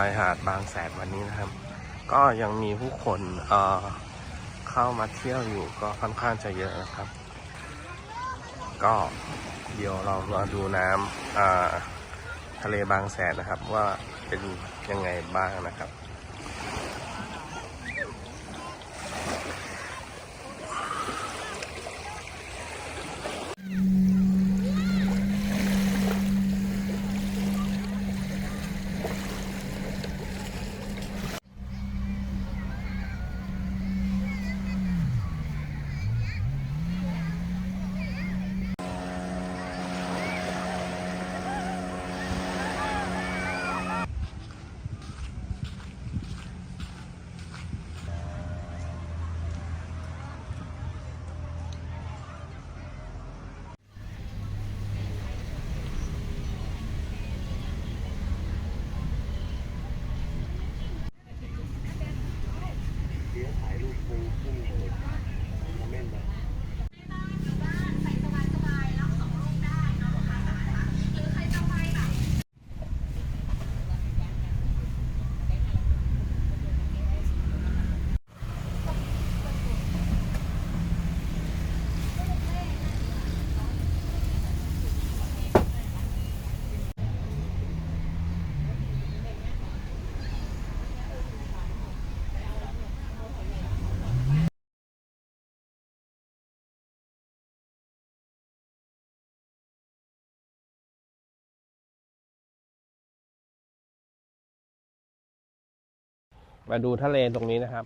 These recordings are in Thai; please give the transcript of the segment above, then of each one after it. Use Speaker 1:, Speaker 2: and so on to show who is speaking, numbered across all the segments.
Speaker 1: ายหาดบางแสนวันนี้นะครับ ก็ยังมีผู้คนเอ่อเข้ามาเที่ยวอยู่ก็ค่อนข้างจะเยอะนะครับ ก็เดี๋ยวเรามาดูน้ำทะเลบางแสนนะครับ ว่าเป็นยังไงบ้างนะครับ มาดูทะเลตรงนี้นะครับ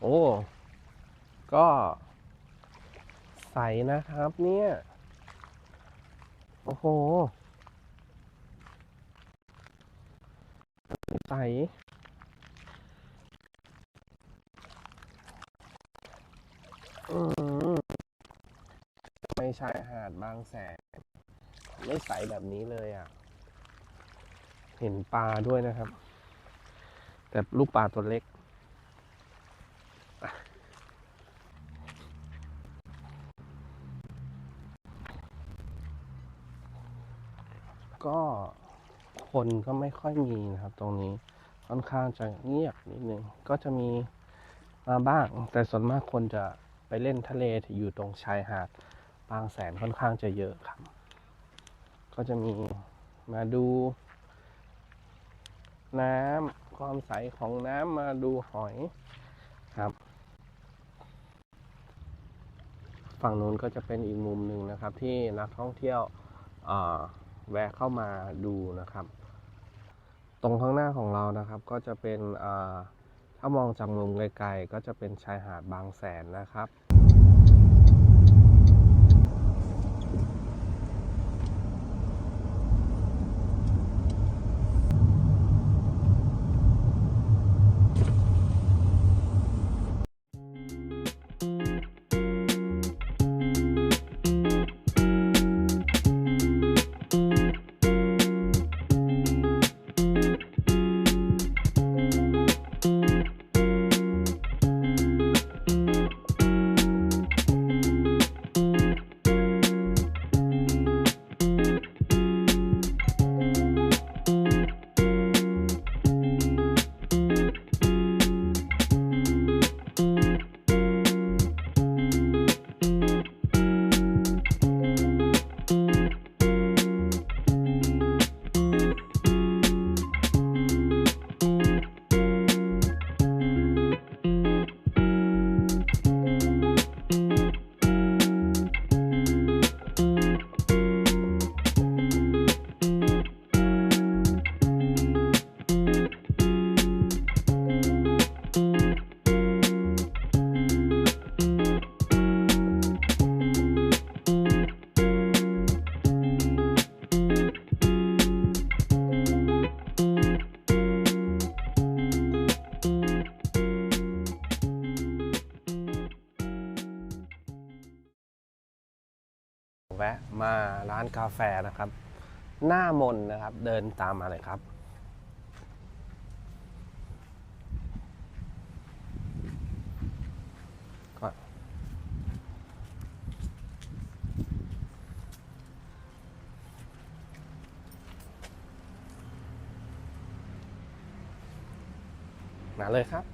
Speaker 1: โอ้ ก็ ใสนะครับ เนี่ย โอ้โห ใส อืมไม่ใช่หาดบางแสน ไม่ใสแบบนี้เลยอะ เห็นปลาด้วยนะครับ แต่ลูกปลาตัวเล็ก ก็คนก็ไม่ค่อยมีนะครับตรงนี้ค่อนข้างจะเงียบนิดนึงก็จะมีมาบ้าง แต่ส่วนมากคนจะไปเล่นทะเลอยู่ตรงชายหาดบางแสนค่อนข้างจะเยอะครับ ก็จะมีมาดู น้ำ ความใสของน้ำมาดูหอยครับ ฝั่งนู้นก็จะเป็นอีกมุมหนึ่งนะครับ ที่นักท่องเที่ยวแวะเข้ามาดูนะครับ ตรงข้างหน้าของเรานะครับ ก็จะเป็นถ้ามองจากมุมไกลๆก็จะเป็นชายหาดบางแสนนะครับ แวะมาร้านกาแฟนะครับ หน้ามนนะครับเดินตามมาเลยครับ มาเลยครับ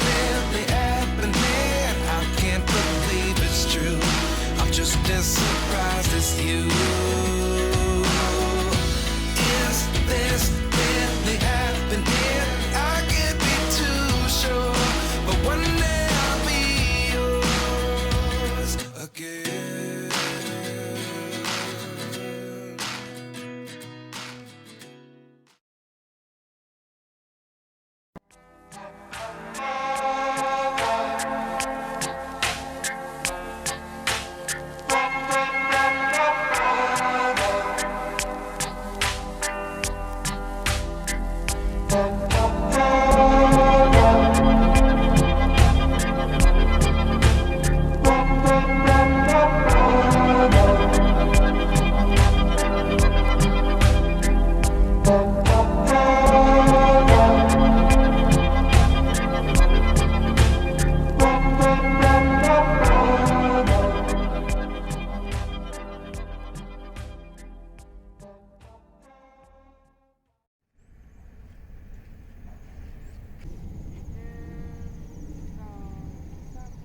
Speaker 2: just surprised as you.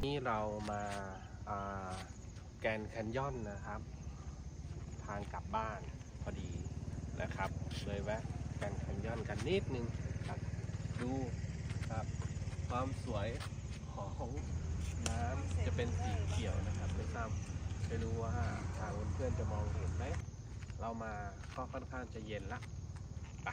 Speaker 1: นี่เรามาาแกนแคนยอนนะครับ ทางกลับบ้านพอดีนะครับ เลยแวะแกนแคนยอนกันนิดนึงครับดูครับความสวยของน้ำจะเป็นสีเขียวนะครับไม่ทราบไม่รู้ว่าทางเพื่อนๆจะมองเห็นไหมเรามาก็ค่อนข้างจะเย็นละไป